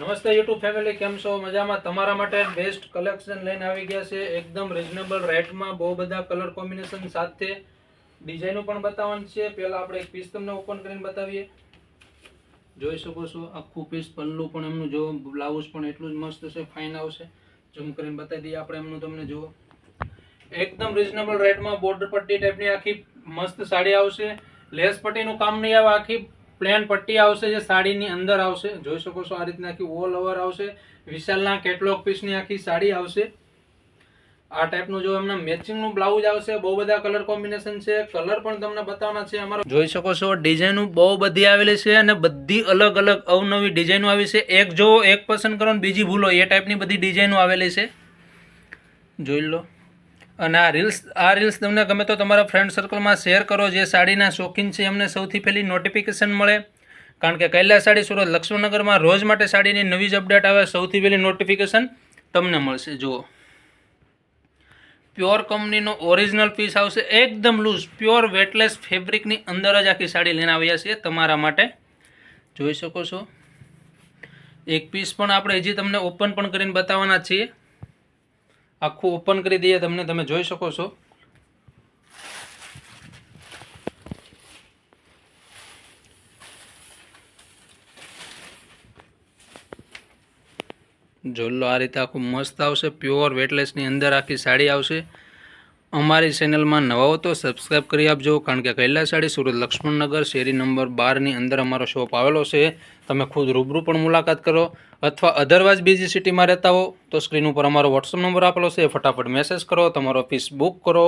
નમસ્તે YouTube family કેમ છો? મજામાં? તમારા માટે બેસ્ટ કલેક્શન લઈને આવી ગયા છે. એકદમ રિઝનેબલ રેટમાં બહુ બધા કલર કોમ્બિનેશન સાથે ડિઝાઇનો પણ બતાવવાનું છે. પહેલા આપણે એક પીસ તમને ઓપન કરીને બતાવીએ. જોઈ શકો છો, આખું પીસ પલ્લું પણ એમનું, જો બ્લાઉઝ પણ એટલું જ મસ્ત છે ફાઇન આવશે. ઝૂમ કરીને બતાવી દઈએ આપણે એમનું તમને, જુઓ. એકદમ રિઝનેબલ રેટમાં બોર્ડર પટ્ટી ટાઈપની આખી મસ્ત સાડી આવશે. લેસ પટ્ટીનું કામ નહીં આવે, આખી પ્લેન પટ્ટી આવશે જે સાડીની અંદર આવશે. જોઈ શકો છો આ રીતના આખી ઓલ ઓવર આવશે. વિશાલના કેટલોગ પીસની આખી સાડી આવશે. આ ટાઈપનું જો એમના મેચિંગનું બ્લાઉઝ આવશે, બહુ બધા કલર કોમ્બિનેશન છે. કલર પણ તમને બતાવવાના છે અમારો. જોઈ શકો છો ડિઝાઇનો બહુ બધી આવેલી છે અને બધી અલગ અલગ અવનવી ડિઝાઇનો આવી છે. એક જો એક પસંદ કરો ને બીજી ભૂલો. એ ટાઈપની બધી ડિઝાઇનો આવેલી છે. જોઈ લો. અને આ રીલ્સ આ રીલ્સ તમને ગમે તો તમારા ફ્રેન્ડ સર્કલમાં શેર કરો. જે સાડીના શોખીન છે, એમને સૌથી પહેલી નોટિફિકેશન મળે. કારણ કે કૈલાસ સાડી સુરત, લક્ષ્મણનગરમાં રોજ માટે સાડીની નવી જ અપડેટ આવે, સૌથી પહેલી નોટિફિકેશન તમને મળશે. જુઓ. પ્યોર કંપનીનો ઓરિજિનલ પીસ આવશે. એકદમ લૂઝ પ્યોર વેટલેસ ફેબ્રિકની અંદર જ આખી સાડી લઈને આવ્યા છીએ તમારા માટે. જોઈ શકો છો. એક પીસ પણ આપણે હજી તમને ઓપન પણ કરીને બતાવવાના છીએ. આખું ઓપન કરી દઈએ, તમને તમે જોઈ શકો છો. જોલ્લો આ રીતે આખું મસ્ત આવશે. પ્યોર વેટલેસની અંદર આખી સાડી આવશે. અમારી ચેનલમાં નવા હો તો સબસ્ક્રાઈબ કરી આપજો, કારણ કે કૈલાસાડી સુરત લક્ષ્મણનગર શેરી નંબર બારની અંદર અમારો શોપ આવેલો છે. તમે ખુદ રૂબરૂ પણ મુલાકાત કરો અથવા અધરવાઇઝ બીજી સિટીમાં રહેતા હો તો સ્ક્રીન ઉપર અમારો વોટ્સઅપ નંબર આપેલો છે. ફટાફટ મેસેજ કરો, તમારો ફીસ બુક કરો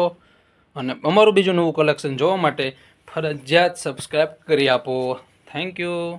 અને અમારું બીજું નવું કલેક્શન જોવા માટે ફરજિયાત સબસ્ક્રાઈબ કરી આપો. Thank you